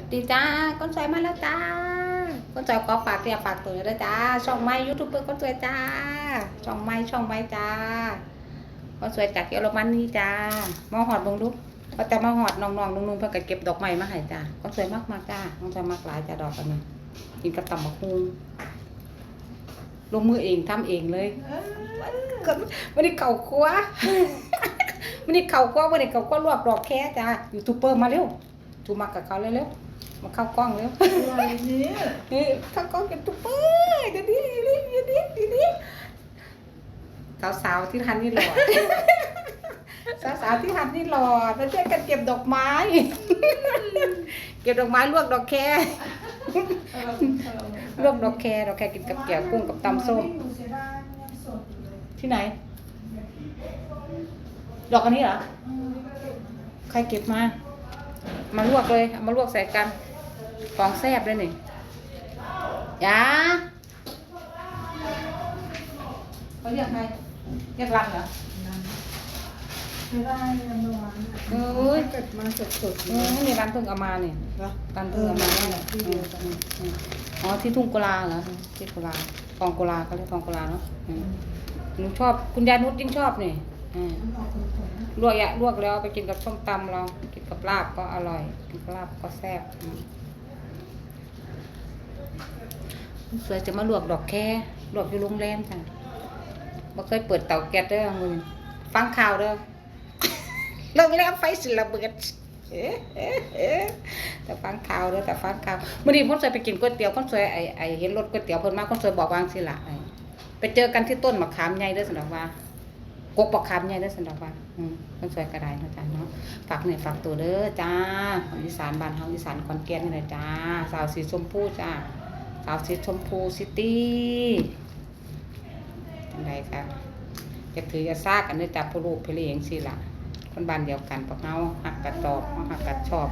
สวัสดีจ้าคนสวยมาแล้วจ้าคนสวยขอฝากเรียกฝากตัวด้วยจ้า ช่องไม้ยูทูบเบอร์คนสวยจ้า ช่องไม้ช่องไม้จ้าคนสวยจากเยอรมันนี่จ้ามาหอดบงลูกก็จะมาหอดน้องๆนุ่งๆเพื่อเก็บดอกไม้มาให้จ้าคนสวยมากมากจ้าคนสวยมากหลายจ้าดอกกันนี้กินกับตำบักฮุงลงมือเองทำเองเลยวันนี้เข่าครัววันนี้เข่าครัววันนี้เข่าครัวลวกดอกแค่จ้ายูทูบเบอร์มาเร็ว ทูมากับเขาเร็วๆมาเข้ากล้องเร็วอะไรเนี่ยนี่เข้ากล้องกันทุกเปื่อยเดี๋ยวนี้เดี๋ยวนี้เดี๋ยวนี้เดี๋ยวนี้สาวๆที่ทันนี่หล่อสาวๆที่ทันนี่หล่อมาช่วยกันเก็บดอกไม้ เก็บดอกไม้ลวกดอกแคลวกดอกแคดอกแคกินกับแก้วกุ้งกับตำส้มไอยู่เสียดายยังสดอยู่เลยที่ไหน ดอกอันนี้เหรออืมใครเก็บมา มาลวกเลยเอามาลวกใส่กันฟองแซบเลยนี่ยาเขาเรียกใครเรียกรันเหรอเสียดายยังไม่หวานอะโอ้ยเกิดมาสดๆเลอืยมนี่รันเพิ่งเอามาเนี่ยเหรอรันเพิ่งเอามาเนี่ยที่เดียวกันอืมอืมอ๋อที่ทุ่งกุลาเหรอที่กุลาทองกุลาเขาเรียกทองกุลาเนาะอืมหนูชอบคุณยายนุชยิ่งชอบนี่อืมมันออกขม ลวกอะลวกแล้วไปกินกับส้มตำเรา กินกับลาบก็อร่อย กินกับลาบก็แซ่บเสือจะมาลวกดอกแค่ลวกอยู่โรงแรมจ้ะบ่เคยเปิดเตาแก๊สเด้อมึงฟังข่าวเด้อโรงแรมไฟสิระเบิดเอ๊ะเอ๊ะเอ๊ะแต่ฟังข่าวเด้อแต่ฟังข่าวเมื้อนี้คนสวยไปกินก๋วยเตี๋ยวคนสวยไอ้ไอ้เห็นรถก๋วยเตี๋ยวเพิ่นมาคนสวยบอกวาจังสิละไปเจอกันที่ต้นมะขามใหญ่เด้อสนอกว่า กกปักคำใหญ่ได้อสันดอกว่าอืมคนสวยกระไดเนาะจ้าเนาะฝากเนี่ยฝากตัวเด้อจ้าของอีสานบ้านเฮาอีสานขอนแก่นนี่แหละจ้า สาวสีชมพูจ้า สาวสีชมพูซิตี้จังไดค่ะจะถือจะซากกันเด้อจ้าผู้ลูกผู้เลี้ยงสิล่ะคนบ้านเดียวกันพวกเฮาหักกัดตอบหักกัดชอบ